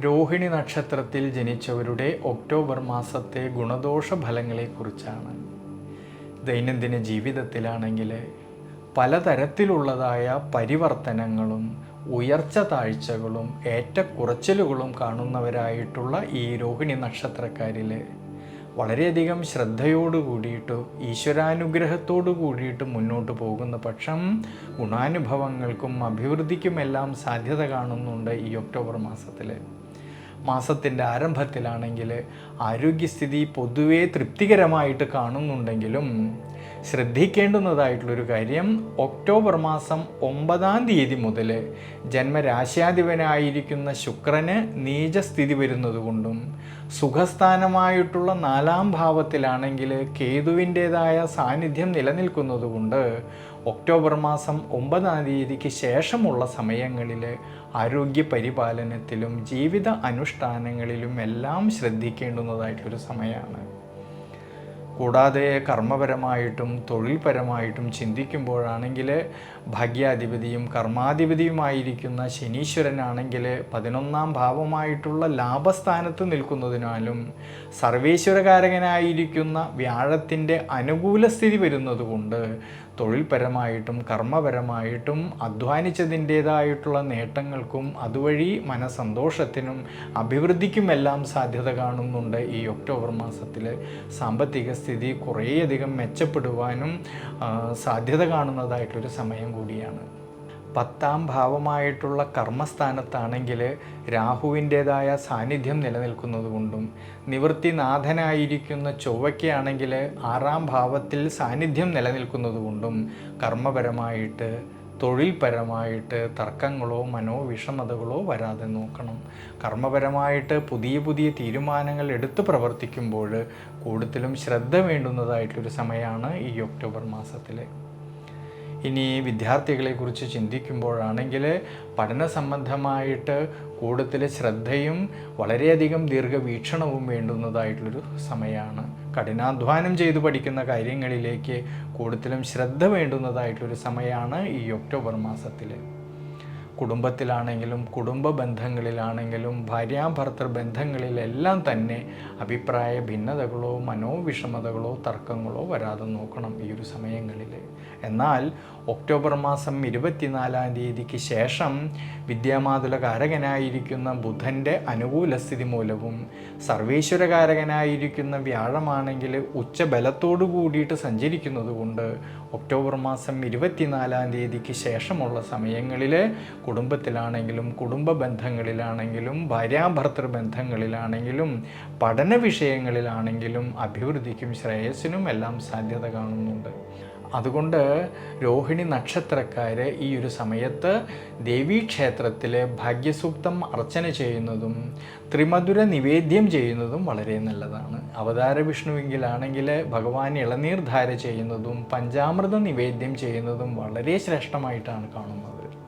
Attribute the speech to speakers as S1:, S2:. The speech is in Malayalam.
S1: രോഹിണി നക്ഷത്രത്തിൽ ജനിച്ചവരുടെ ഒക്ടോബർ മാസത്തെ ഗുണദോഷ ഫലങ്ങളെക്കുറിച്ചാണ് ദൈനംദിന ജീവിതത്തിലാണെങ്കിൽ പലതരത്തിലുള്ളതായ പരിവർത്തനങ്ങളും ഉയർച്ച താഴ്ചകളും ഏറ്റക്കുറച്ചിലുകളും കാണുന്നവരായിട്ടുള്ള ഈ രോഹിണി നക്ഷത്രക്കാരിൽ വളരെയധികം ശ്രദ്ധയോട് കൂടിയിട്ട് ഈശ്വരാനുഗ്രഹത്തോട് കൂടിയിട്ട് മുന്നോട്ട് പോകുന്ന പക്ഷം ഗുണാനുഭവങ്ങൾക്കും അഭിവൃദ്ധിക്കുമെല്ലാം സാധ്യത കാണുന്നുണ്ട് ഈ ഒക്ടോബർ മാസത്തിൽ. മാസത്തിന്റെ ആരംഭത്തിലാണെങ്കിൽ ആരോഗ്യസ്ഥിതി പൊതുവെ തൃപ്തികരമായിട്ട് കാണുന്നുണ്ടെങ്കിലും ശ്രദ്ധിക്കേണ്ടുന്നതായിട്ടുള്ളൊരു കാര്യം ഒക്ടോബർ മാസം ഒമ്പതാം തീയതി മുതൽ ജന്മരാശ്യാധിപനായിരിക്കുന്ന ശുക്രന് നീചസ്ഥിതി വരുന്നതുകൊണ്ടും സുഖസ്ഥാനമായിട്ടുള്ള നാലാം ഭാവത്തിലാണെങ്കിൽ കേതുവിന്റേതായ സാന്നിധ്യം നിലനിൽക്കുന്നതുകൊണ്ട് ഒക്ടോബർ മാസം ഒമ്പതാം തീയതിക്ക് ശേഷമുള്ള സമയങ്ങളിൽ ആരോഗ്യ പരിപാലനത്തിലും ജീവിത അനുഷ്ഠാനങ്ങളിലും എല്ലാം ശ്രദ്ധിക്കേണ്ടുന്നതായിട്ടൊരു സമയമാണ് കൂടാതെ കർമ്മപരമായിട്ടും തൊഴിൽപരമായിട്ടും ചിന്തിക്കുമ്പോഴാണെങ്കിൽ ഭാഗ്യാധിപതിയും കർമാധിപതിയുമായിരിക്കുന്ന ശനീശ്വരനാണെങ്കിൽ പതിനൊന്നാം ഭാവമായിട്ടുള്ള ലാഭസ്ഥാനത്ത് നിൽക്കുന്നതിനാലും സർവേശ്വരകാരകനായിരിക്കുന്ന വ്യാഴത്തിന്റെ അനുകൂല സ്ഥിതി വരുന്നതുകൊണ്ട് തൊഴിൽപരമായിട്ടും കർമ്മപരമായിട്ടും അധ്വാനിച്ചതിന്റേതായിട്ടുള്ള നേട്ടങ്ങൾക്കും അതുവഴി മനസന്തോഷത്തിനും അഭിവൃദ്ധിക്കുമെല്ലാം സാധ്യത കാണുന്നുണ്ട് ഈ ഒക്ടോബർ മാസത്തിൽ സാമ്പത്തിക സ്ഥിതി കുറേയധികം മെച്ചപ്പെടുവാനും സാധ്യത കാണുന്നതായിട്ടൊരു സമയം കൂടിയാണ്. പത്താം ഭാവമായിട്ടുള്ള കർമ്മസ്ഥാനത്താണെങ്കിൽ രാഹുവിന്റേതായ സാന്നിധ്യം നിലനിൽക്കുന്നത് കൊണ്ടും നിവൃത്തിനാഥനായിരിക്കുന്ന ചൊവ്വയ്ക്കാണെങ്കിൽ ആറാം ഭാവത്തിൽ സാന്നിധ്യം നിലനിൽക്കുന്നത് കൊണ്ടും കർമ്മപരമായിട്ട് തൊഴിൽപരമായിട്ട് തർക്കങ്ങളോ മനോവിഷമതകളോ വരാതെ നോക്കണം. കർമ്മപരമായിട്ട് പുതിയ പുതിയ തീരുമാനങ്ങൾ എടുത്ത് പ്രവർത്തിക്കുമ്പോൾ കൂടുതലും ശ്രദ്ധ വേണ്ടുന്നതായിട്ടൊരു സമയമാണ് ഈ ഒക്ടോബർ മാസത്തിൽ ഇനി വിദ്യാർത്ഥികളെക്കുറിച്ച് ചിന്തിക്കുമ്പോഴാണെങ്കിൽ പഠന സംബന്ധമായിട്ട് കൂടുതൽ ശ്രദ്ധയും വളരെയധികം ദീർഘവീക്ഷണവും വേണ്ടുന്നതായിട്ടുള്ളൊരു സമയമാണ്. കഠിനാധ്വാനം ചെയ്തു പഠിക്കുന്ന കാര്യങ്ങളിലേക്ക് കൂടുതലും ശ്രദ്ധ വേണ്ടുന്നതായിട്ടൊരു സമയമാണ് ഈ ഒക്ടോബർ മാസത്തിൽ. കുടുംബത്തിലാണെങ്കിലും കുടുംബ ബന്ധങ്ങളിലാണെങ്കിലും ഭാര്യാഭർത്തൃ ബന്ധങ്ങളിലെല്ലാം തന്നെ അഭിപ്രായ ഭിന്നതകളോ മനോവിഷമതകളോ തർക്കങ്ങളോ വരാതെ നോക്കണം ഈ ഒരു സമയങ്ങളിൽ. എന്നാൽ ഒക്ടോബർ മാസം ഇരുപത്തിനാലാം തീയതിക്ക് ശേഷം വിദ്യാമാതുലകാരകനായിരിക്കുന്ന ബുധന്റെ അനുകൂല സ്ഥിതി മൂലവും സർവേശ്വരകാരകനായിരിക്കുന്ന വ്യാഴമാണെങ്കിൽ ഉച്ചബലത്തോടു കൂടിയിട്ട് സഞ്ചരിക്കുന്നത് കൊണ്ട് ഒക്ടോബർ മാസം ഇരുപത്തിനാലാം തീയതിക്ക് ശേഷമുള്ള സമയങ്ങളിൽ കുടുംബത്തിലാണെങ്കിലും കുടുംബ ബന്ധങ്ങളിലാണെങ്കിലും ഭാര്യാഭർത്തൃ ബന്ധങ്ങളിലാണെങ്കിലും പഠന വിഷയങ്ങളിലാണെങ്കിലും അഭിവൃദ്ധിക്കും ശ്രേയസ്സിനും എല്ലാം സാധ്യത കാണുന്നുണ്ട്. അതുകൊണ്ട് രോഹിണി നക്ഷത്രക്കാർ ഈ ഒരു സമയത്ത് ദേവീക്ഷേത്രത്തിൽ ഭാഗ്യസൂക്തം അർച്ചന ചെയ്യുന്നതും ത്രിമധുര നിവേദ്യം ചെയ്യുന്നതും വളരെ നല്ലതാണ്. അവതാര വിഷ്ണുവെങ്കിലാണെങ്കിൽ ഭഗവാൻ ഇളനീർ ധാര ചെയ്യുന്നതും പഞ്ചാമൃത നിവേദ്യം ചെയ്യുന്നതും വളരെ ശ്രേഷ്ഠമായിട്ടാണ് കാണുന്നത്.